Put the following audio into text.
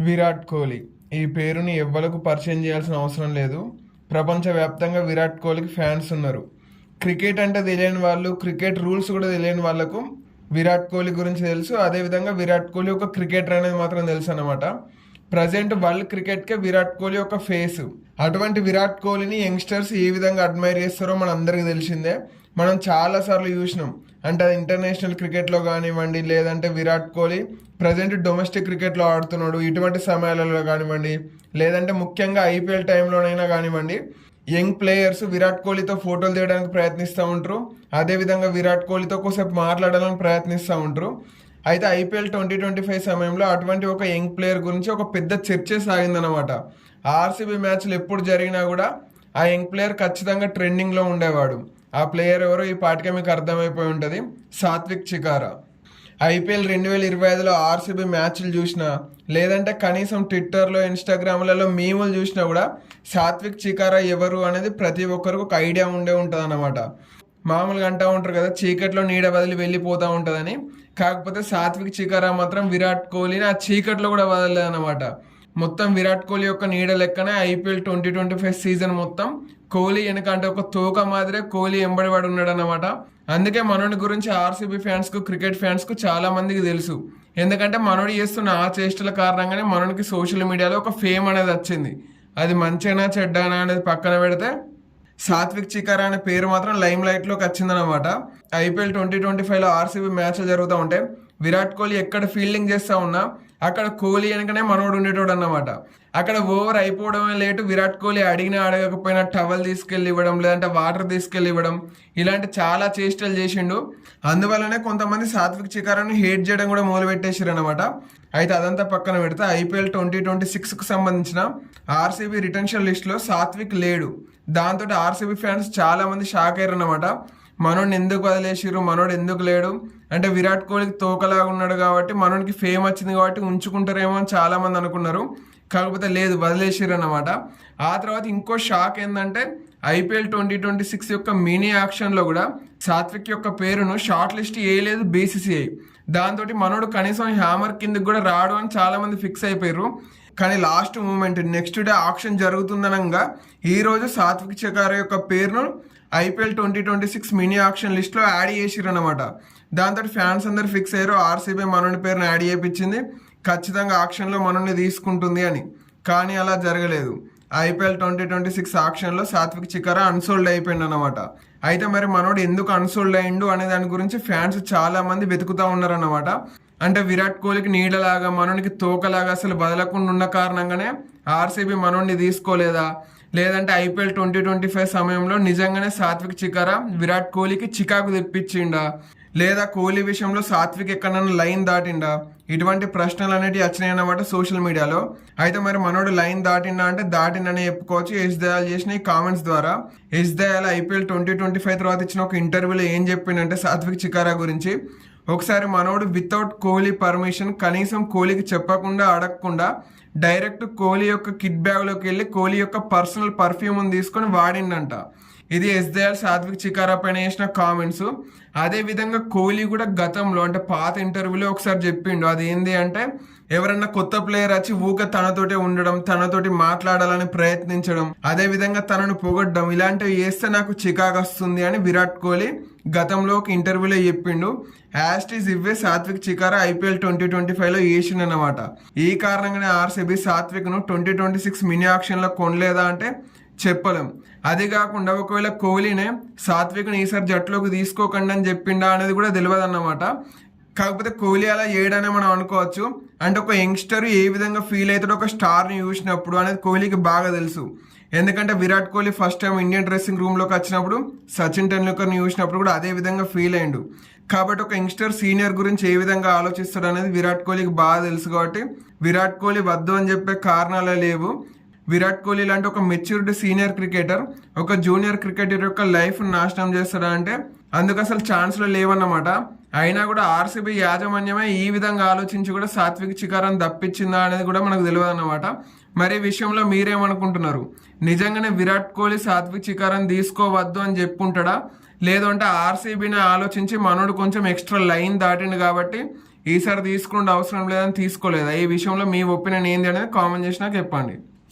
విరాట్ కోహ్లీ. ఈ పేరుని ఎవ్వరకు పరిచయం చేయాల్సిన అవసరం లేదు. ప్రపంచవ్యాప్తంగా విరాట్ కోహ్లీకి ఫ్యాన్స్ ఉన్నారు. క్రికెట్ అంటే తెలియని వాళ్ళు క్రికెట్ రూల్స్ కూడా తెలియని వాళ్ళకు విరాట్ కోహ్లీ గురించి తెలుసు. అదేవిధంగా విరాట్ కోహ్లీ ఒక క్రికెటర్ అనేది మాత్రం తెలుసు అనమాట ప్రజెంట్ వరల్డ్ క్రికెట్కే విరాట్ కోహ్లీ ఒక ఫేస్. అటువంటి విరాట్ కోహ్లీని యంగ్స్టర్స్ ఏ విధంగా అడ్మైర్ చేస్తారో మన అందరికీ తెలిసిందే. మనం చాలా సార్లు చూసినాం. అంటే అది ఇంటర్నేషనల్ క్రికెట్లో కానివ్వండి లేదంటే విరాట్ కోహ్లీ ప్రజెంట్ డొమెస్టిక్ క్రికెట్లో ఆడుతున్నాడు. ఇటువంటి సమయాలలో కానివ్వండి లేదంటే ముఖ్యంగా ఐపీఎల్ టైంలోనైనా కానివ్వండి యంగ్ ప్లేయర్స్ విరాట్ కోహ్లీతో ఫోటోలు తీయడానికి ప్రయత్నిస్తూ ఉంటారు. అదేవిధంగా విరాట్ కోహ్లీతో కొద్దిసేపు మాట్లాడాలని ప్రయత్నిస్తూ ఉంటారు. అయితే ఐపీఎల్ ట్వంటీ ట్వంటీ ఫైవ్ సమయంలో అటువంటి ఒక యంగ్ ప్లేయర్ గురించి ఒక పెద్ద చర్చ సాగిందనమాట ఆర్సీబీ మ్యాచ్లు ఎప్పుడు జరిగినా కూడా ఆ యంగ్ ప్లేయర్ ఖచ్చితంగా ట్రెండింగ్లో ఉండేవాడు. ఆ ప్లేయర్ ఎవరో ఈ పాటికే మీకు అర్థమైపోయి ఉంటుంది. సాత్విక్ చికారా. ఐపీఎల్ రెండు వేల ఇరవై ఐదులో ఆర్సీబీ మ్యాచ్లు చూసినా లేదంటే కనీసం ట్విట్టర్లో ఇన్స్టాగ్రామ్లలో మీములు చూసినా కూడా సాత్విక్ చికారా ఎవరు అనేది ప్రతి ఒక్కరికి ఒక ఐడియా ఉండే ఉంటుంది అన్నమాట మామూలుగా అంటూ ఉంటారు కదా చీకట్లో నీడ వదిలి వెళ్ళిపోతూ ఉంటుందని. కాకపోతే సాత్విక్ చికారా మాత్రం విరాట్ కోహ్లీని ఆ చీకట్లో కూడా వదలలేదన్నమాట. మొత్తం విరాట్ కోహ్లీ యొక్క నీడ లెక్కనే IPL twenty twenty five season మొత్తం కోహ్లీ వెనకంటే ఒక తోక మాదిరే కోహ్లీ ఎంబడివాడు ఉన్నాడు అనమాట అందుకే మనోడి గురించి ఆర్సీబీ ఫ్యాన్స్కు క్రికెట్ ఫ్యాన్స్కు చాలా మందికి తెలుసు. ఎందుకంటే మనోడు చేస్తున్న ఆ చేష్టల కారణంగానే మనోడికి సోషల్ మీడియాలో ఒక ఫేమ్ అనేది వచ్చింది. అది మంచినా చెడ్డానా అనేది పక్కన పెడితే సాత్విక్ చికారా అనే పేరు మాత్రం లైమ్ లైట్లోకి వచ్చిందనమాట ఐపీఎల్ ట్వంటీ ట్వంటీ ఫైవ్లో ఆర్సీబీ మ్యాచ్లు జరుగుతూ ఉంటే విరాట్ కోహ్లీ ఎక్కడ ఫీల్డింగ్ చేస్తా ఉన్నా అక్కడ కోహ్లీ వెనకనే మనోడు ఉండేటోడు అన్నమాట. అక్కడ ఓవర్ అయిపోవడమే లేటు విరాట్ కోహ్లీ అడిగినా అడగకపోయినా టవల్ తీసుకెళ్ళి ఇవ్వడం లేదంటే వాటర్ తీసుకెళ్ళి ఇవ్వడం ఇలాంటి చాలా చేష్టలు చేసిండు. అందువల్లనే కొంతమంది సాత్విక్ చికారాన్ని హేట్ చేయడం కూడా మొదలు అనమాట అయితే అదంతా పక్కన పెడితే ఐపీఎల్ ట్వంటీ ట్వంటీ సిక్స్కి సంబంధించిన ఆర్సీబీ రిటెన్షన్ లిస్ట్లో సాత్విక్ లేడు. దాంతో ఆర్సీబీ ఫ్యాన్స్ చాలామంది షాక్ అయ్యారు అనమాట మనోడిని ఎందుకు వదిలేసిరు మనోడు ఎందుకు లేడు? అంటే విరాట్ కోహ్లీకి తోకలాగా ఉన్నాడు కాబట్టి మనోడికి ఫేమ్ వచ్చింది కాబట్టి ఉంచుకుంటారేమో అని చాలామంది అనుకున్నారు. కాకపోతే లేదు వదిలేసిరు అనమాట ఆ తర్వాత ఇంకో షాక్ ఏంటంటే ఐపీఎల్ ట్వంటీ ట్వంటీ సిక్స్ యొక్క మినీ యాక్షన్లో కూడా సాత్విక్ యొక్క పేరును షార్ట్ లిస్ట్ వేయలేదు బీసీసీఐ దాంతో మనోడు కనీసం హ్యామర్ కిందకి కూడా రాడు అని చాలామంది ఫిక్స్ అయిపోయారు కానీ last moment next day auction జరుగుతుందనంగా ఈరోజు సాత్విక్ చకార యొక్క పేరును IPL twenty twenty six mini auction లిస్ట్లో యాడ్ చేసిరు అనమాట దాంతో ఫ్యాన్స్ అందరు ఫిక్స్ అయ్యారు ఆర్సీబీ మనోని పేరును యాడ్ చేయించింది ఖచ్చితంగా ఆక్షన్లో మనల్ని తీసుకుంటుంది అని. కానీ అలా జరగలేదు. ఐపీఎల్ ట్వంటీ ట్వంటీ సిక్స్ ఆక్షన్లో సాత్విక్ చికరా అన్సోల్డ్ అయిపోయింది అనమాట అయితే మరి మనోడు ఎందుకు అన్సోల్డ్ అయిండు అనే దాని గురించి ఫ్యాన్స్ చాలామంది వెతుకుతూ ఉన్నారన్నమాట. అంటే విరాట్ కోహ్లీకి నీడలాగా మనోనికి తోకలాగా అసలు బదలకుండా ఉన్న కారణంగానే ఆర్సీబీ మనోడిని తీసుకోలేదా? లేదంటే ఐపీఎల్ ట్వంటీ ట్వంటీ ఫైవ్ సమయంలో నిజంగానే సాత్విక్ చికారా? విరాట్ కోహ్లీకి చికాకు తెప్పించిండా? లేదా కోహ్లీ విషయంలో సాత్విక్ ఎక్కడన్నా లైన్ దాటిండా? ఇటువంటి ప్రశ్నలు అనేటివి వచ్చినాయి అన్నమాట సోషల్ మీడియాలో. అయితే మరి మనోడు లైన్ దాటిండా అంటే దాటిండని చెప్పుకోవచ్చు. ఎస్ దయాల్ చేసిన ఈ కామెంట్స్ ద్వారా S Dayal IPL twenty twenty five తర్వాత ఇచ్చిన ఒక ఇంటర్వ్యూలో ఏం చెప్పిండంటే సాత్విక్ చికారా గురించి. ఒకసారి మనోడు వితౌట్ కోహ్లీ పర్మిషన్ కనీసం కోహ్లీకి చెప్పకుండా అడగకుండా డైరెక్ట్ కోహ్లీ యొక్క కిట్ బ్యాగ్లోకి వెళ్ళి కోహ్లీ యొక్క పర్సనల్ పర్ఫ్యూమ్ తీసుకొని వాడిండంట. ఇది ఎస్దయాల్ సాత్విక్ చికారా పైన వేసిన కామెంట్స్ అదేవిధంగా కోహ్లీ కూడా గతంలో అంటే పాత ఇంటర్వ్యూలో ఒకసారి చెప్పిండు. అది ఏంది అంటే ఎవరన్నా కొత్త ప్లేయర్ వచ్చి ఊక తనతోటే ఉండడం తనతోటి మాట్లాడాలని ప్రయత్నించడం అదే విధంగా తనను పొగడ్డం ఇలాంటివి చేస్తే నాకు చికాకు వస్తుంది అని విరాట్ కోహ్లీ గతంలో ఒక ఇంటర్వ్యూలో చెప్పిండు యాస్టీస్ ఇవ్వే Satvik Chikara IPL twenty twenty ఫైవ్లో వేసిండనమాట ఈ కారణంగానే ఆర్సీబీ సాత్విక్ను ట్వంటీ ట్వంటీ సిక్స్ మినీ ఆక్షన్లో కొనలేదా అంటే చెప్పలేం. అది కాకుండా ఒకవేళ కోహ్లీనే సాత్విక్ని ఈసారి జట్టులోకి తీసుకోకండి అని చెప్పిండా అనేది కూడా తెలియదు అన్నమాట కాకపోతే కోహ్లీ అలా చేయడానే మనం అనుకోవచ్చు. అంటే ఒక యంగ్స్టర్ ఏ విధంగా ఫీల్ అవుతాడో ఒక స్టార్ని చూసినప్పుడు అనేది కోహ్లీకి బాగా తెలుసు. ఎందుకంటే Virat Kohli first time Indian dressing రూమ్లోకి వచ్చినప్పుడు సచిన్ టెండూల్కర్ని చూసినప్పుడు కూడా అదే విధంగా ఫీల్ అయ్యిండు. కాబట్టి ఒక యంగ్స్టర్ సీనియర్ గురించి ఏ విధంగా ఆలోచిస్తాడు అనేది విరాట్ కోహ్లీకి బాగా తెలుసు కాబట్టి విరాట్ కోహ్లీ వద్దు అని చెప్పే కారణాలే లేవు. విరాట్ కోహ్లీ లాంటి ఒక మెచ్యూర్డ్ సీనియర్ క్రికెటర్ ఒక జూనియర్ క్రికెటర్ యొక్క లైఫ్ నాశనం చేస్తాడా అంటే అందుకు అసలు ఛాన్స్లు లేవన్నమాట. అయినా కూడా ఆర్సీబీ యాజమాన్యమే ఈ విధంగా ఆలోచించి కూడా సాత్విక్ చికారం తప్పించిందా అనేది కూడా మనకు తెలియదు అన్నమాట మరి ఈ విషయంలో మీరేమనుకుంటున్నారు? నిజంగానే విరాట్ కోహ్లీ సాత్విక్ చికారం తీసుకోవద్దు అని చెప్పుకుంటాడా లేదంటే ఆర్సీబీని ఆలోచించి మనోడు కొంచెం ఎక్స్ట్రా లైన్ దాటిండు కాబట్టి ఈసారి తీసుకుంటే అవసరం లేదని తీసుకోలేదా? ఈ విషయంలో మీ ఒపీనియన్ ఏంది అనేది కామెంట్ చేసి నాకు చెప్పండి.